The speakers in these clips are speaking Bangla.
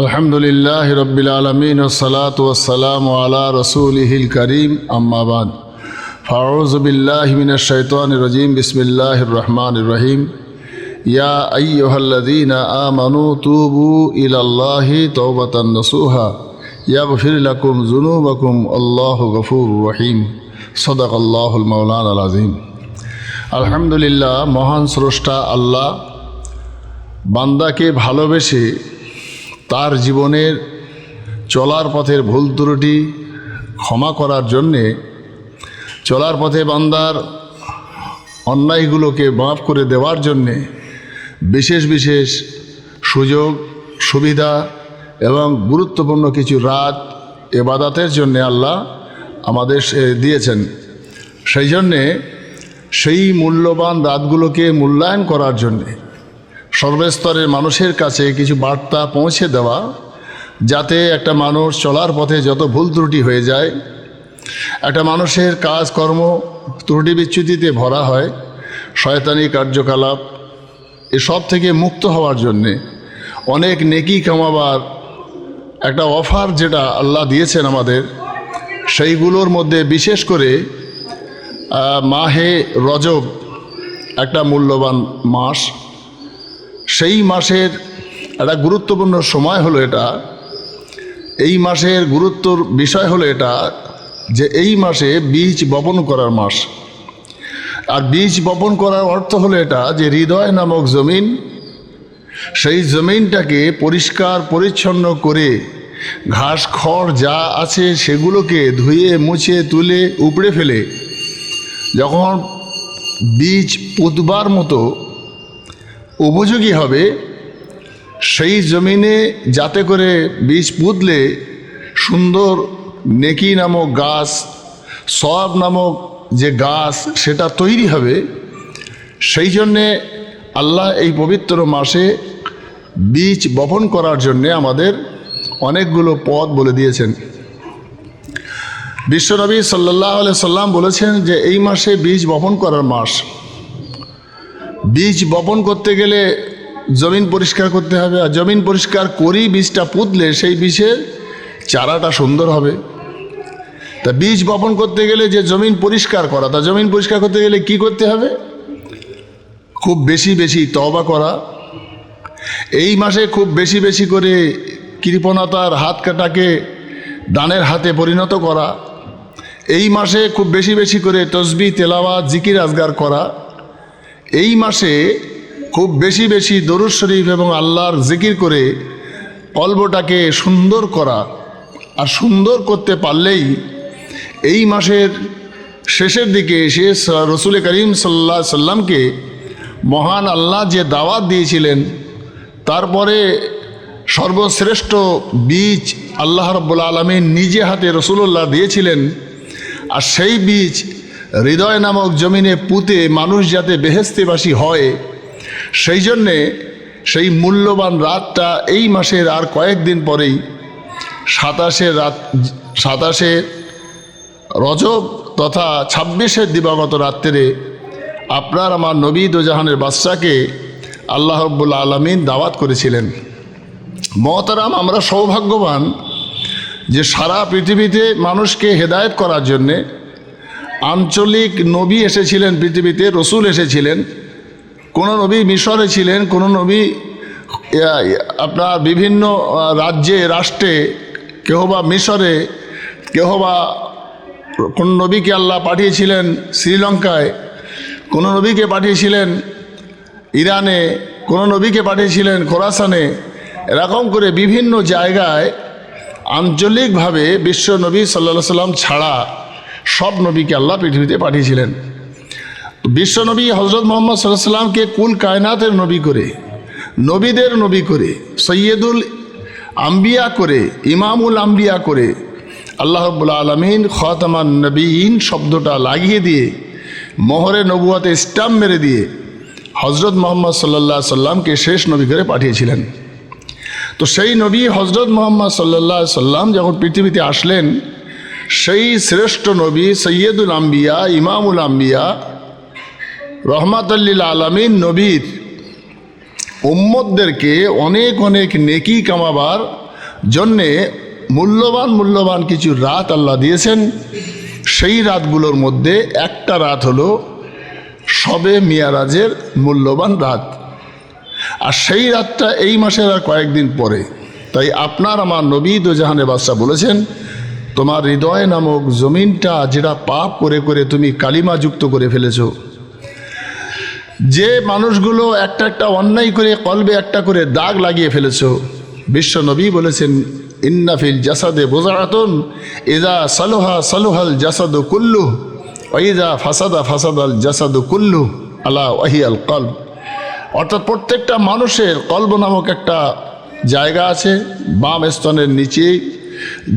আলহামদুলিল্লাহ রবিল আলমিন ওসলাত ওসালাম আলা রসুলহিল করিম আম্মাবাদ ফাউজবিল্লাহমিন শৈতান রজিম বিসমিল্লাহ রহমান রহিম। ইয়া আইহল্লাদিন আ মানু তুবু ইলাল্লাহি তৌবাতান নসুহা ইয়া বফির লাকুম জুনুবাকুম আল্লাহ গফুর রহিম। সদক আল্লাহুল মৌলান আল আজিম আলহামদুলিল্লাহ, মহান স্রষ্টা আল্লাহ, বান্দাকে ভালোবেসে তার জীবনের চলার পথের ভুল ত্রুটি ক্ষমা করার জন্যে চলার পথে বান্দার অন্যায়গুলোকে মাফ করে দেওয়ার জন্যে বিশেষ বিশেষ সুযোগ, সুবিধা এবং গুরুত্বপূর্ণ কিছু রাত এবাদাতের জন্যে আল্লাহ আমাদের দিয়েছেন। সেই জন্যে সেই মূল্যবান রাতগুলোকে মূল্যায়ন করার জন্যে সর্বস্তরের মানুষের কাছে কিছু বার্তা পৌঁছে দেওয়া, যাতে একটা মানুষ চলার পথে যত ভুল ত্রুটি হয়ে যায়, একটা মানুষের কাজকর্ম ত্রুটি বিচ্যুতিতে ভরা হয়, শয়তানি কার্যকলাপ, এসব থেকে মুক্ত হওয়ার জন্যে অনেক নেকি কামাবার একটা অফার যেটা আল্লাহ দিয়েছেন আমাদের, সেইগুলোর মধ্যে বিশেষ করে মাহে রজব একটা মূল্যবান মাস। সেই মাসের একটা গুরুত্বপূর্ণ সময় হলো এটা। এই মাসের গুরুত্বর বিষয় হলো এটা যে এই মাসে বীজ বপন করার মাস। আর বীজ বপন করার অর্থ হলো এটা যে হৃদয় নামক জমিন, সেই জমিনটাকে পরিষ্কার পরিচ্ছন্ন করে ঘাস, খড় যা আছে সেগুলোকে ধুয়ে, মুছে, তুলে, উপড়ে ফেলে। যখন বীজ পুতবার মতো উপযোগী হবে, সেই জমিনে যাতে করে বীজ পুঁতলে সুন্দর নেকি নামক গাছ, সব নামক যে গাছ সেটা তৈরি হবে, সেই জন্যে আল্লাহ এই পবিত্র মাসে বীজ বপন করার জন্যে আমাদের অনেকগুলো পথ বলে দিয়েছেন। বিশ্বনবী সাল্লাহ সাল্লাম বলেছেন যে এই মাসে বীজ বপন করার মাস বীজ বপন করতে গেলে জমিন পরিষ্কার করতে হবে। আর জমিন পরিষ্কার করেই বীজটা পুঁতলে সেই বীজের চারাটা সুন্দর হবে। তা বীজ বপন করতে গেলে যে জমিন পরিষ্কার করা, তা জমিন পরিষ্কার করতে গেলে কি করতে হবে? খুব বেশি বেশি তবা করা। এই মাসে খুব বেশি বেশি করে কৃপণতার হাত কাটাকে দানের হাতে পরিণত করা। এই মাসে খুব বেশি বেশি করে তসবি তেলাওয়া জিকির, আজগার করা। এই মাসে খুব বেশি বেশি দরুদ শরীফ এবং আল্লাহর জিকির করে কল্পটাকে সুন্দর করা আর সুন্দর করতে পারলেই এই মাসের শেষের দিকে এসে রসুল করিম সাল্লা সাল্লামকে মহান আল্লাহ যে দাওয়াত দিয়েছিলেন, তারপরে সর্বশ্রেষ্ঠ বীজ আল্লাহ রব্বুল আলমীর নিজে হাতে রসুল্লাহ দিয়েছিলেন, আর সেই বীজ হৃদয় নামক জমিনে পুঁতে মানুষ যাতে বেহেস্তেবাসী হয়, সেই জন্যে সেই মূল্যবান রাতটা এই মাসের আর কয়েকদিন পরেই সাতাশে রাত, সাতাশে রজব তথা ছাব্বিশের দিবাগত রাত্রে আপনার আমার নবী দোজাহানের বাচ্চাকে আল্লাহ রব্বুল আলমিন দাওয়াত করেছিলেন। মহতারাম, আমরা সৌভাগ্যবান যে সারা পৃথিবীতে মানুষকে হেদায়েত করার জন্যে আঞ্চলিক নবী এসেছিলেন পৃথিবীতে, রসুল এসেছিলেন। কোনো নবী মিশরে ছিলেন, কোনো নবী আপনার বিভিন্ন রাজ্যে, রাষ্ট্রে কেহ বা মিশরে কেহ বা কোন নবীকে আল্লাহ পাঠিয়েছিলেন শ্রীলঙ্কায়, কোন নবীকে পাঠিয়েছিলেন ইরানে, কোন নবীকে পাঠিয়েছিলেন খোরাসানে, এরকম করে বিভিন্ন জায়গায় আঞ্চলিকভাবে বিশ্ব নবী সাল্লা সাল্লাম ছাড়া সব নবীকে আল্লাহ পৃথিবীতে পাঠিয়েছিলেন। বিশ্বনবী হজরত মোহাম্মদ সাল্লামকে কুল কায়নাতের নবী করে, নবীদের নবী করে, সৈয়দুল আম্বিয়া করে, ইমামুল আম্বিয়া করে, আল্লাহ রব্বুল আলমিন খতামান নবীন শব্দটা লাগিয়ে দিয়ে, মোহরে নবুয়াতে স্টাম্প মেরে দিয়ে হজরত মোহাম্মদ সাল্লাহ সাল্লামকে শেষ নবী করে পাঠিয়েছিলেন। তো সেই নবী হজরত মোহাম্মদ সাল্লাহ সাল্লাম যখন পৃথিবীতে আসলেন সেই শ্রেষ্ঠ নবী সৈয়দুল আম্বিয়া, ইমামুল আম্বিয়া, রহমাতাল্লিল আলমিন নবীর উম্মদদেরকে অনেক অনেক নেকি কামাবার জন্যে মূল্যবান মূল্যবান কিছু রাত আল্লাহ দিয়েছেন। সেই রাতগুলোর মধ্যে একটা রাত হলো সবে মিয়ারাজের মূল্যবান রাত। আর সেই রাতটা এই মাসের আর কয়েকদিন পরে। তাই আপনার আমার নবী দো জাহানের বাদশাহ বলেছেন তোমার হৃদয় নামক জমিনটা যেটা পাপ করে করে তুমি কালিমা যুক্ত করে ফেলেছো। যে মানুষগুলো একটা একটা অন্যায় করে কলবে একটা করে দাগ লাগিয়ে ফেলেছো। বিশ্ব নবী বলেছেন ইন্নাফিল জাসাদে বোজারাতন ইদা সালোহা সালোহাল জাসাদু কুল্লু ওইদা ফাসাদা ফাসাদাল জাসাদু কুল্লু আলা ওয়াহি আল কলব। অর্থাৎ প্রত্যেকটা মানুষের কল্ব নামক একটা জায়গা আছে, বাম স্তনের নিচে।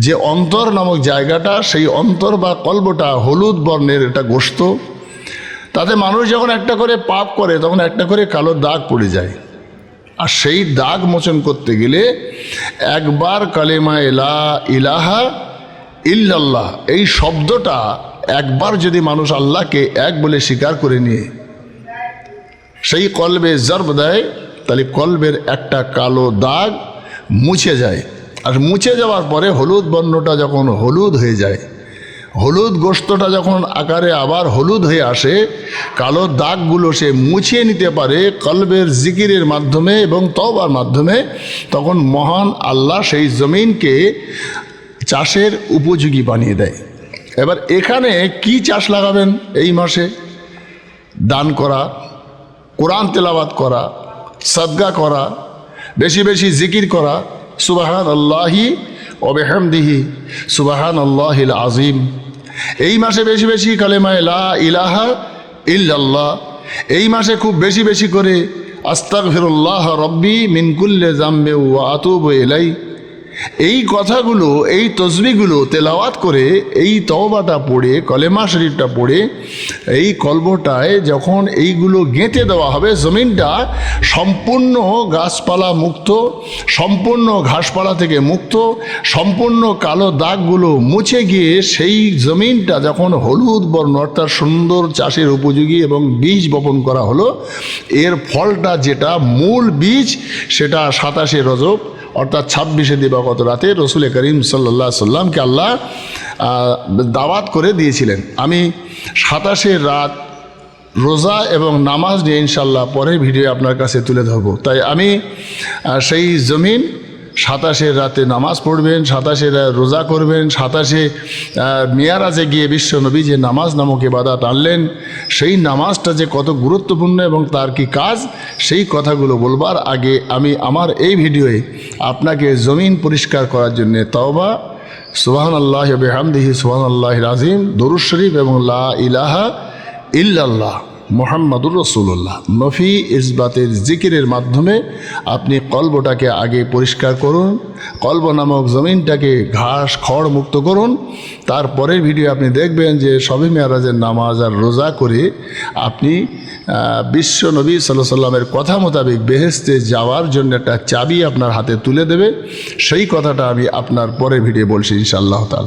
যে অন্তর নামক জায়গাটা, সেই অন্তর বা কল্বটা হলুদ বর্ণের এটা গোস্ত। তাতে মানুষ যখন একটা করে পাপ করে, তখন একটা করে কালো দাগ পড়ে যায়। আর সেই দাগ মোচন করতে গেলে একবার কালেমা এলা ইলাহা ইল্লাল্লাহ, এই শব্দটা একবার যদি মানুষ আল্লাহকে এক বলে স্বীকার করে নিয়ে, সেই কলবে জর্ব দেয়, তাহলে কলবের একটা কালো দাগ মুছে যায়। আর মুছে যাওয়ার পরে হলুদ বর্ণটা যখন হলুদ হয়ে যায়, হলুদ গোস্তটা যখন আকারে আবার হলুদ হয়ে আসে, কালো দাগগুলো সে মুছিয়ে নিতে পারে কলবের জিকিরের মাধ্যমে এবং তবার মাধ্যমে, তখন মহান আল্লাহ সেই জমিনকে চাষের উপযোগী বানিয়ে দেয়। এবার এখানে কি চাষ লাগাবেন এই মাসে? দান করা, কোরআন তেলাবাত করা, সদগা করা, বেশি বেশি জিকির করা সুবাহান আল্লাহি অবেহামদিহি সুবাহান আল্লাহিল আজিম এই মাসে বেশি বেশি কালেমা লা ইলাহা ইল্লাল্লাহ। এই মাসে খুব বেশি বেশি করে আস্তাক ফিরুল্লাহ রব্বি মিনকুল্লে জাম্বে ও আতুব এলাই এই কথাগুলো, এই তসবিগুলো তেলাওয়াত করে, এই তওবাটা পড়ে, কলেমা শরীফটা পড়ে, এই কলবটায় যখন এইগুলো গেঁথে দেওয়া হবে, জমিনটা সম্পূর্ণ গাছপালা মুক্ত, সম্পূর্ণ ঘাসপালা থেকে মুক্ত, সম্পূর্ণ কালো দাগগুলো মুছে গিয়ে সেই জমিনটা যখন হলুদ বর্ণ, অর্থাৎ সুন্দর চাষের উপযোগী এবং বীজ বপন করা হলো, এর ফলটা যেটা মূল বীজ, সেটা সাতাশে রজব অর্থাৎ ছাব্বিশে দিবাগত রাতে রসুল করিম সাল্লা সাল্লামকে আল্লাহ দাওয়াত করে দিয়েছিলেন। আমি সাতাশে রাত রোজা এবং নামাজ নিয়ে ইনশাল্লাহ পরে ভিডিও আপনার কাছে তুলে ধরবো। তাই আমি সেই জমিন সাতাশে রাতে নামাজ পড়বেন, সাতাশে রোজা করবেন, সাতাশে মেয়ারাজে গিয়ে বিশ্বনবী যে নামাজ নামক বাদা টানলেন সেই নামাজটা যে কত গুরুত্বপূর্ণ এবং তার কি কাজ, সেই কথাগুলো বলবার আগে আমি আমার এই ভিডিওয়ে আপনাকে জমিন পরিষ্কার করার জন্যে তওবা সুবাহান আল্লাহ বেহামদিহি সুবাহান আল্লাহ রাজিম দরুদ শরীফ এবং লা ইলাহা ইল্লাল্লাহ। মোহাম্মদুর রসুল্লাহ নফি ইসবাতের জিকিরের মাধ্যমে আপনি কল্বটাকে আগে পরিষ্কার করুন, কল্ব নামক জমিনটাকে ঘাস, খড় মুক্ত করুন। তারপরের ভিডিও আপনি দেখবেন যে সবে মেয়ারাজের নামাজ আর রোজা করে আপনি বিশ্ব নবী সাল্লাহ সাল্লামের কথা মোতাবেক বেহেস্তে যাওয়ার জন্য একটা চাবি আপনার হাতে তুলে দেবে। সেই কথাটা আমি আপনার পরের ভিডিও বলছি ইনশাআল্লাহ তালা